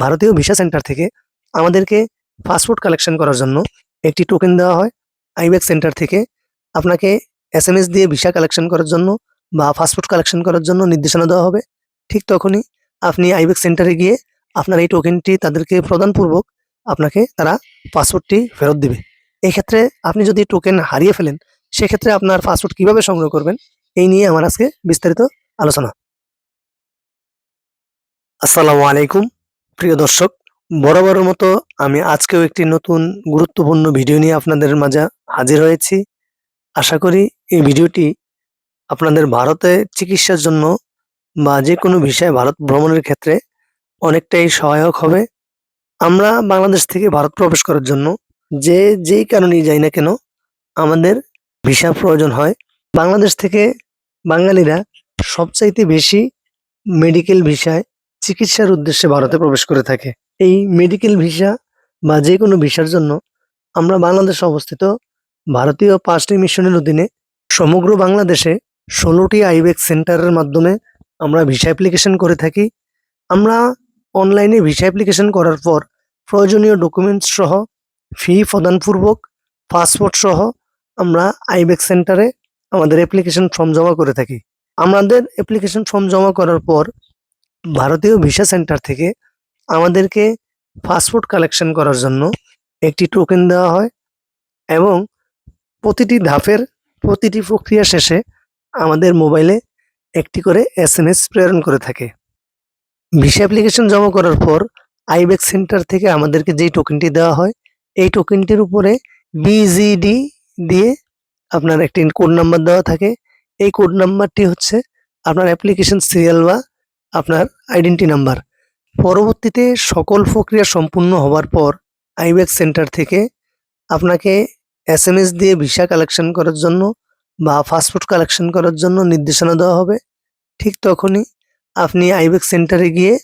ভারতীয় visa centre থেকে আমাদেরকে পাসপোর্ট কালেকশন করার জন্য একটি টোকেন দেওয়া হয়। আইব্যাক সেন্টার থেকে আপনাকে এস এম এস দিয়ে ভিসা কালেকশন করার জন্য বা পাসপোর্ট কালেকশন করার জন্য নির্দেশনা দেওয়া হবে। ঠিক তখনই আপনি আইব্যাক সেন্টারে গিয়ে আপনার এই টোকেনটি তাদেরকে প্রদানপূর্বক আপনাকে তারা পাসপোর্টটি ফেরত দিবে। এই ক্ষেত্রে আপনি যদি টোকেন হারিয়ে ফেলেন, সেক্ষেত্রে আপনার পাসপোর্ট কীভাবে সংগ্রহ করবেন, এই নিয়ে আমার আজকে বিস্তারিত আলোচনা। আসসালামু আলাইকুম। প্রিয় দর্শক, বরাবরের মতো আমি আজকেও একটি নতুন গুরুত্বপূর্ণ ভিডিও নিয়ে আপনাদের মাঝে হাজির হয়েছি। আশা করি এই ভিডিওটি আপনাদের ভারতে চিকিৎসার জন্য বা যে কোনো বিষয়ে ভারত ভ্রমণের ক্ষেত্রে অনেকটাই সহায়ক হবে। আমরা বাংলাদেশ থেকে ভারত প্রবেশ করার জন্য যে যেই কারণেই যাই না কেন, আমাদের ভিসা প্রয়োজন হয়। বাংলাদেশ থেকে বাঙালিরা সবচাইতে বেশি মেডিকেল ভিসায় চিকিৎসার উদ্দেশ্যে ভারতে প্রবেশ করে থাকে। এই মেডিকেল ভিসা বা যে কোনো ভিসার জন্য আমরা বাংলাদেশে অবস্থিত। ভারতীয় পাঁচটি মিশনের অধীনে সমগ্র বাংলাদেশে ষোলোটি আইবেক সেন্টারের মাধ্যমে আমরা ভিসা অ্যাপ্লিকেশন করে থাকি। আমরা অনলাইনে ভিসা অ্যাপ্লিকেশন করার পর প্রয়োজনীয় ডকুমেন্টস সহ ফি প্রদানপূর্বক পাসপোর্ট সহ আমরা আইবেক সেন্টারে আমাদের অ্যাপ্লিকেশন ফর্ম জমা করে থাকি। আমাদের অ্যাপ্লিকেশন ফর্ম জমা করার পর ভারতীয় ভিসা সেন্টার থেকে আমাদেরকে পাসপোর্ট কালেকশন করার জন্য একটি টোকেন দেওয়া হয় এবং প্রতিটি ধাপের প্রতিটি প্রক্রিয়া শেষে আমাদের মোবাইলে একটি করে এস এম এস প্রেরণ করে থাকে। ভিসা অ্যাপ্লিকেশন জমা করার পর আইবেক সেন্টার থেকে আমাদেরকে যেই টোকেনটি দেওয়া হয়, এই টোকেনটির উপরে বিজিডি দিয়ে আপনার একটি কোড নাম্বার দেওয়া থাকে। এই কোড নাম্বারটি হচ্ছে আপনার অ্যাপ্লিকেশন সিরিয়াল বা আপনার আইডেন্টি নাম্বার পরবর্তীতে সকল প্রক্রিয়া সম্পূর্ণ হওয়ার পর আইব্যাক সেন্টার থেকে আপনাকে এস এম এস দিয়ে ভিসা কালেকশন করার জন্য বা পাসপোর্ট কালেকশন করার জন্য নির্দেশনা দেওয়া হবে। ঠিক তখনই আপনি আইব্যাক সেন্টারে গিয়ে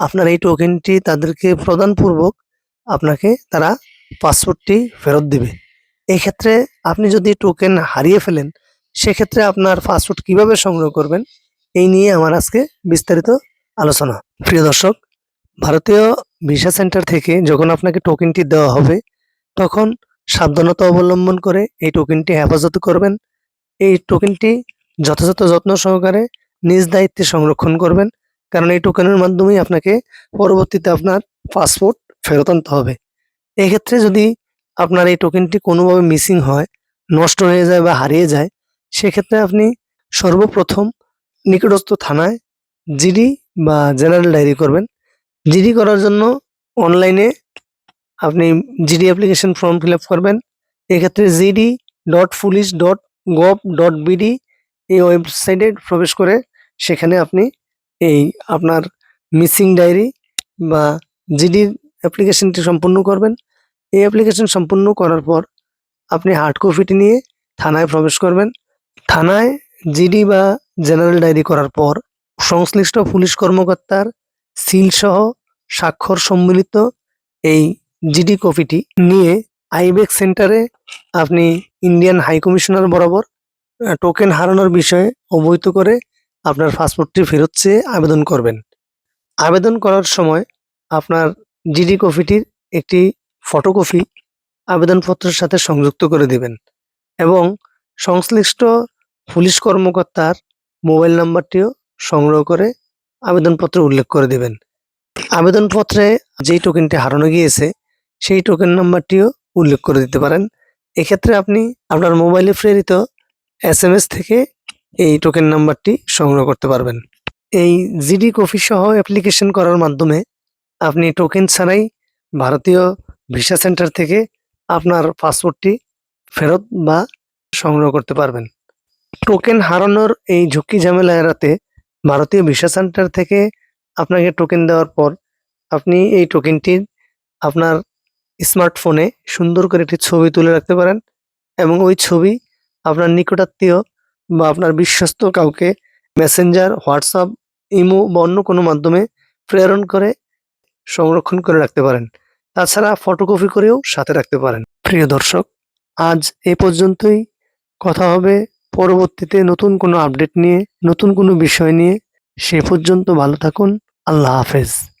আপনার এই টোকেনটি তাদেরকে প্রদানপূর্বক আপনাকে তারা পাসপোর্টটি ফেরত দেবে। এই ক্ষেত্রে আপনি যদি টোকেন হারিয়ে ফেলেন, সেক্ষেত্রে আপনার পাসপোর্ট কীভাবে সংগ্রহ করবেন? এই নিয়ে আমার আজকে বিস্তারিত আলোচনা। প্রিয় দর্শক, ভারতীয় ভিসা সেন্টার থেকে যখন আপনাকে টোকেনটি দেওয়া হবে, তখন সাবধানতা অবলম্বন করে এই টোকেনটি হেফাজত করবেন। এই টোকেনটি যথাযথ যত্ন সহকারে নিজ দায়িত্বে সংরক্ষণ করবেন, কারণ এই টোকেনের মাধ্যমেই আপনাকে পরবর্তীতে আপনার পাসপোর্ট ফেরত আনতে হবে। এক্ষেত্রে যদি আপনার এই টোকেনটি কোনোভাবে মিসিং হয়, নষ্ট হয়ে যায় বা হারিয়ে যায়, সেক্ষেত্রে আপনি সর্বপ্রথম নিকটস্থ থানায় জিডি বা জেনারেল ডায়েরি করবেন। জিডি করার জন্য অনলাইনে আপনি GD application form fill up করবেন। এক্ষেত্রে GD dot police dot gov dot BD এই ওয়েবসাইটে প্রবেশ করে সেখানে আপনি এই আপনার মিসিং ডায়েরি বা জিডির অ্যাপ্লিকেশনটি সম্পূর্ণ করবেন। এই অ্যাপ্লিকেশন সম্পূর্ণ করার পর আপনি হার্ড কপিটি নিয়ে থানায় প্রবেশ করবেন। থানায় জিডি বা জেনারেল ডায়েরি করার পর সংশ্লিষ্ট পুলিশ কর্মকর্তার সিল সহ স্বাক্ষর সম্মিলিত এই জিডি কপিটি নিয়ে আইবেক সেন্টারে আপনি ইন্ডিয়ান হাই কমিশনার বরাবর টোকেন হারানোর বিষয়ে অবহিত করে আপনার পাসপোর্টটি ফেরত চেয়ে আবেদন করবেন। আবেদন করার সময় আপনার জিডি কপিটির একটি ফটোকপি আবেদনপত্রের সাথে সংযুক্ত করে দিবেন এবং সংশ্লিষ্ট পুলিশ কর্মকর্তার মোবাইল নাম্বারটিও সংগ্রহ করে আবেদনপত্রে উল্লেখ করে দেবেন। আবেদনপত্রে যেই টোকেনটি হারানো গিয়েছে, সেই টোকেন নাম্বারটিও উল্লেখ করে দিতে পারেন। এক্ষেত্রে আপনি আপনার মোবাইলে প্রেরিত এস থেকে এই টোকেন নাম্বারটি সংগ্রহ করতে পারবেন। এই জিডি কফি সহ অ্যাপ্লিকেশন করার মাধ্যমে আপনি টোকেন ছাড়াই ভারতীয় ভিসা সেন্টার থেকে আপনার পাসপোর্টটি ফেরত বা সংগ্রহ করতে পারবেন। টোকেন হারানোর এই ঝুঁকি ঝামেলা এড়াতে ভারতীয় ভিসা সেন্টার থেকে আপনাকে টোকেন দেওয়ার পর আপনি এই টোকেনটির আপনার স্মার্টফোনে সুন্দর করে একটি ছবি তুলে রাখতে পারেন এবং ওই ছবি আপনার নিকটাত্মীয় বা আপনার বিশ্বস্ত কাউকে মেসেঞ্জার হোয়াটসঅ্যাপ ইমো বা অন্য কোনো মাধ্যমে প্রেরণ করে সংরক্ষণ করে রাখতে পারেন। তাছাড়া ফটোকপি করেও সাথে রাখতে পারেন। প্রিয় দর্শক, আজ এ পর্যন্তই। কথা হবে পরবর্তীতে নতুন কোনো আপডেট নিয়ে, নতুন কোনো বিষয় নিয়ে, সে পর্যন্ত ভালো থাকুন। আল্লাহ হাফেজ।